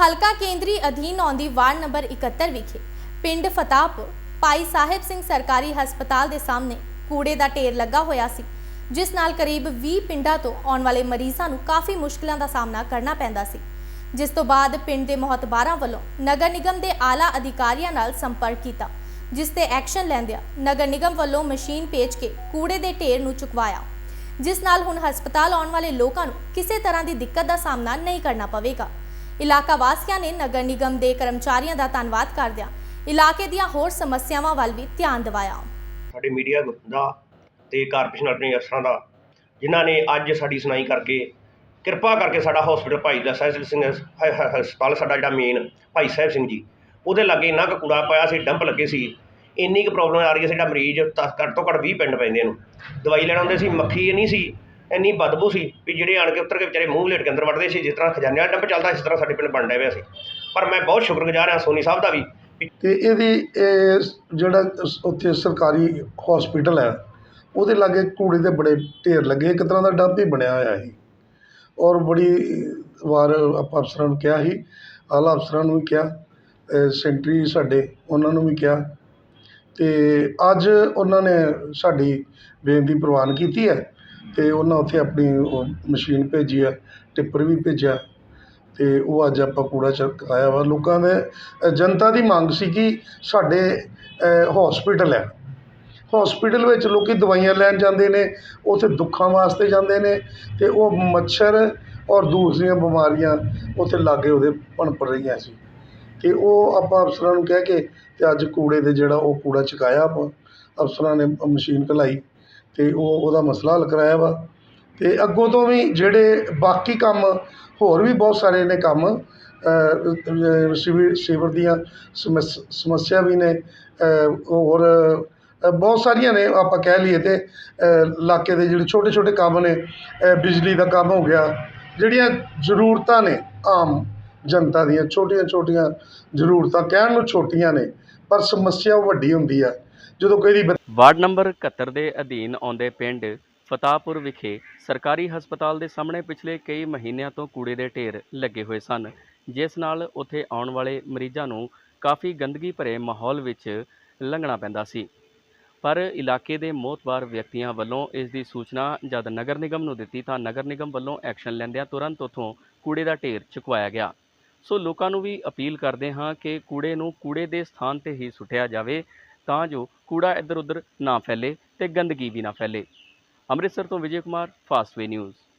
ਹਲਕਾ ਕੇਂਦਰੀ ਅਧੀਨ ਆਉਂਦੀ ਵਾਰਡ ਨੰਬਰ 71 ਵਿਖੇ ਪਿੰਡ ਫਤਾਹਪੁਰ ਭਾਈ ਸਾਹਿਬ ਸਿੰਘ ਸਰਕਾਰੀ ਹਸਪਤਾਲ ਦੇ ਸਾਹਮਣੇ ਕੂੜੇ ਦਾ ਢੇਰ ਲੱਗਾ ਹੋਇਆ ਸੀ, ਜਿਸ ਨਾਲ ਕਰੀਬ 20 ਪਿੰਡਾਂ ਤੋਂ ਆਉਣ ਵਾਲੇ ਮਰੀਜ਼ਾਂ ਨੂੰ ਕਾਫੀ ਮੁਸ਼ਕਲਾਂ ਦਾ ਸਾਹਮਣਾ ਕਰਨਾ ਪੈਂਦਾ ਸੀ, ਜਿਸ ਤੋਂ ਬਾਅਦ ਪਿੰਡ ਦੇ ਮਹਤਬਾਰਾਂ ਵੱਲੋਂ ਨਗਰ ਨਿਗਮ ਦੇ ਆਲਾ ਅਧਿਕਾਰੀਆਂ ਨਾਲ ਸੰਪਰਕ ਕੀਤਾ, ਜਿਸ ਤੇ ਐਕਸ਼ਨ ਲੈਂਦਿਆਂ ਨਗਰ ਨਿਗਮ ਵੱਲੋਂ ਮਸ਼ੀਨ ਭੇਜ ਕੇ ਕੂੜੇ ਦੇ ਢੇਰ ਨੂੰ ਚੁਕਵਾਇਆ, ਜਿਸ ਨਾਲ ਹੁਣ ਹਸਪਤਾਲ ਆਉਣ ਵਾਲੇ ਲੋਕਾਂ ਨੂੰ ਕਿਸੇ ਤਰ੍ਹਾਂ ਦੀ ਦਿੱਕਤ ਦਾ ਸਾਹਮਣਾ ਨਹੀਂ ਕਰਨਾ ਪਵੇਗਾ। ਇਲਾਕਾ ਵਾਸੀਆਂ ਨੇ ਨਗਰ ਨਿਗਮ ਦੇ ਕਰਮਚਾਰੀਆਂ ਦਾ ਧੰਨਵਾਦ ਕਰਦਿਆਂ ਇਲਾਕੇ ਦੀਆਂ ਹੋਰ ਸਮੱਸਿਆਵਾਂ ਵੱਲ ਵੀ ਧਿਆਨ ਦਿਵਾਇਆ। ਸਾਡੇ ਮੀਡੀਆ ਦਾ ਤੇ ਕਾਰਪੋਰੇਸ਼ਨ ਆਪਣੇ ਅਫਸਰਾਂ ਦਾ, ਜਿਨ੍ਹਾਂ ਨੇ ਅੱਜ ਸਾਡੀ ਸੁਣਾਈ ਕਰਕੇ ਕਿਰਪਾ ਕਰਕੇ ਸਾਡਾ ਹਸਪੀਟਲ ਭਾਈ ਦਾ ਸਾਹਿਬ ਸਿੰਘ ਹਸਪਤਾਲ, ਸਾਡਾ ਜਿਹੜਾ ਮੇਨ ਭਾਈ ਸਾਹਿਬ ਸਿੰਘ ਜੀ, ਉਹਦੇ ਲਾਗੇ ਇੰਨਾ ਕੁ ਕੂੜਾ ਪਾਇਆ ਸੀ, ਡੰਪ ਲੱਗੇ ਸੀ, ਇੰਨੀ ਕੁ ਪ੍ਰੋਬਲਮ ਆ ਰਹੀ ਹੈ, ਸਾਡਾ ਮਰੀਜ਼ ਤਾਂ ਘੱਟ ਤੋਂ ਘੱਟ 20 ਪਿੰਡ ਪੈਂਦੇ ਇਹਨੂੰ। ਦਵਾਈ ਲੈਣ ਆਉਂਦੇ ਸੀ, ਮੱਖੀ ਨਹੀਂ ਸੀ ਇੰਨੀ ਬਦਬੂ ਸੀ ਵੀ ਜਿਹੜੇ ਆਣ ਕੇ ਉੱਤਰ ਕੇ ਵਿਚਾਰੇ ਮੂੰਹ ਲੇਟ ਕੇ ਅੰਦਰ ਵੜਦੇ ਸੀ ਜਿਸ ਤਰ੍ਹਾਂ ਖਜ਼ਾਨੇ ਵਾਲਾ ਡੰਪ ਚੱਲਦਾ ਇਸ ਤਰ੍ਹਾਂ ਸਾਡੇ ਪਿੰਡ ਬਣ ਡਿਆ ਪਿਆ ਸੀ। ਪਰ ਮੈਂ ਬਹੁਤ ਸ਼ੁਕਰਗੁਜ਼ਾਰ ਹਾਂ ਸੋਨੀ ਸਾਹਿਬ ਦਾ ਵੀ ਵੀ ਤੇ ਇਹਦੀ ਇਹ ਜਿਹੜਾ ਉੱਥੇ ਸਰਕਾਰੀ ਹਸਪੀਟਲ ਹੈ ਉਹਦੇ ਲਾਗੇ ਕੂੜੇ ਦੇ ਬੜੇ ਢੇਰ ਲੱਗੇ ਇੱਕ ਤਰ੍ਹਾਂ ਦਾ ਡੰਪ ਹੀ ਬਣਿਆ ਹੋਇਆ ਸੀ। ਔਰ ਬੜੀ ਵਾਰ ਆਪਾਂ ਅਫਸਰਾਂ ਨੂੰ ਕਿਹਾ ਸੀ ਆਲਾ ਅਫਸਰਾਂ ਨੂੰ ਵੀ ਕਿਹਾ ਅ, ਸੈਂਟਰੀ ਸਾਡੇ ਉਹਨਾਂ ਨੂੰ ਵੀ ਕਿਹਾ। ਤੇ ਅੱਜ ਉਹਨਾਂ ਨੇ ਸਾਡੀ ਬੇਨਤੀ ਪ੍ਰਵਾਨ ਕੀਤੀ ਹੈ। ਅਤੇ ਉਹਨਾਂ ਉੱਥੇ ਆਪਣੀ ਉਹ ਮਸ਼ੀਨ ਭੇਜੀ ਆ, ਟਿੱਪਰ ਵੀ ਭੇਜਿਆ ਅਤੇ ਉਹ ਅੱਜ ਆਪਾਂ ਕੂੜਾ ਚੁਕਾਇਆ ਵਾ। ਲੋਕਾਂ ਦੇ ਜਨਤਾ ਦੀ ਮੰਗ ਸੀ ਕਿ ਸਾਡੇ ਹੋਸਪਿਟਲ ਹੈ ਹੋਸਪਿਟਲ ਵਿੱਚ ਲੋਕ ਦਵਾਈਆਂ ਲੈਣ ਜਾਂਦੇ ਨੇ, ਉੱਥੇ ਦੁੱਖਾਂ ਵਾਸਤੇ ਜਾਂਦੇ ਨੇ ਅਤੇ ਉਹ ਮੱਛਰ ਔਰ ਦੂਸਰੀਆਂ ਬਿਮਾਰੀਆਂ ਉੱਥੇ ਲਾਗੇ ਉਹਦੇ ਪਣਪ ਰਹੀਆਂ ਸੀ। ਅਤੇ ਉਹ ਆਪਾਂ ਅਫਸਰਾਂ ਨੂੰ ਕਹਿ ਕੇ ਅਤੇ ਅੱਜ ਕੂੜੇ ਦੇ ਜਿਹੜਾ ਉਹ ਕੂੜਾ ਚੁਕਾਇਆ ਆਪਾਂ, ਅਫਸਰਾਂ ਨੇ ਮਸ਼ੀਨ ਘਲਾਈ। ਅਤੇ ਉਹ ਉਹਦਾ ਮਸਲਾ ਹੱਲ ਕਰਾਇਆ ਵਾ। ਅਤੇ ਅੱਗੋਂ ਤੋਂ ਵੀ ਜਿਹੜੇ ਬਾਕੀ ਕੰਮ ਹੋਰ ਵੀ ਬਹੁਤ ਸਾਰੇ ਨੇ ਕੰਮ ਅ, ਸਿਵਰ ਦੀਆਂ ਸਮੱਸ- ਸਮੱਸਿਆ ਵੀ ਨੇ ਹੋਰ ਬਹੁਤ ਸਾਰੀਆਂ ਨੇ ਆਪਾਂ ਕਹਿ ਲਈਏ ਤੇ ਇਲਾਕੇ ਦੇ ਜਿਹੜੇ ਛੋਟੇ ਛੋਟੇ ਕੰਮ ਨੇ ਬਿਜਲੀ ਦਾ ਕੰਮ ਹੋ ਗਿਆ ਜਿਹੜੀਆਂ ਜ਼ਰੂਰਤਾਂ ਨੇ ਆਮ ਜਨਤਾ ਦੀਆਂ ਛੋਟੀਆਂ ਛੋਟੀਆਂ ਜ਼ਰੂਰਤਾਂ ਕਹਿਣ ਨੂੰ ਛੋਟੀਆਂ ਨੇ ਪਰ ਸਮੱਸਿਆ ਵੱਡੀ ਹੁੰਦੀ ਆ। ਜਦੋਂ ਕੋਈ ਦੀ ਵਾਰਡ ਨੰਬਰ 71 ਦੇ ਅਧੀਨ ਆਉਂਦੇ ਪਿੰਡ ਫਤਾਹਪੁਰ ਵਿਖੇ ਸਰਕਾਰੀ ਹਸਪਤਾਲ ਦੇ ਸਾਹਮਣੇ ਪਿਛਲੇ ਕਈ ਮਹੀਨਿਆਂ ਤੋਂ ਕੂੜੇ ਦੇ ਢੇਰ ਲੱਗੇ ਹੋਏ ਸਨ। ਜਿਸ ਨਾਲ ਉੱਥੇ ਆਉਣ ਵਾਲੇ ਮਰੀਜ਼ਾਂ ਨੂੰ ਕਾਫੀ ਗੰਦਗੀ ਭਰੇ ਮਾਹੌਲ ਵਿੱਚ ਲੰਘਣਾ ਪੈਂਦਾ ਸੀ। ਪਰ ਇਲਾਕੇ ਦੇ ਮੋਤਬਾਰ ਵਿਅਕਤੀਆਂ ਵੱਲੋਂ ਇਸ ਦੀ ਸੂਚਨਾ ਜਦ ਨਗਰ ਨਿਗਮ ਨੂੰ ਦਿੱਤੀ ਤਾਂ ਨਗਰ ਨਿਗਮ ਵੱਲੋਂ ਐਕਸ਼ਨ ਲੈਂਦਿਆਂ ਤੁਰੰਤ ਉੱਥੋਂ ਕੂੜੇ ਦਾ ਢੇਰ ਚੁਕਵਾਇਆ ਗਿਆ। ਸੋ ਲੋਕਾਂ ਨੂੰ ਵੀ ਅਪੀਲ ਕਰਦੇ ਹਾਂ ਕਿ ਕੂੜੇ ਨੂੰ ਕੂੜੇ ਦੇ ਸਥਾਨ ਤੇ ਹੀ ਸੁੱਟਿਆ ਜਾਵੇ। ਤਾਂ ਜੋ ਕੂੜਾ ਇੱਧਰ ਉੱਧਰ ਨਾ ਫੈਲੇ ਤੇ ਗੰਦਗੀ ਵੀ ਨਾ ਫੈਲੇ। ਅੰਮ੍ਰਿਤਸਰ ਤੋਂ ਵਿਜੇ ਕੁਮਾਰ ਫਾਸਟਵੇ ਨਿਊਜ਼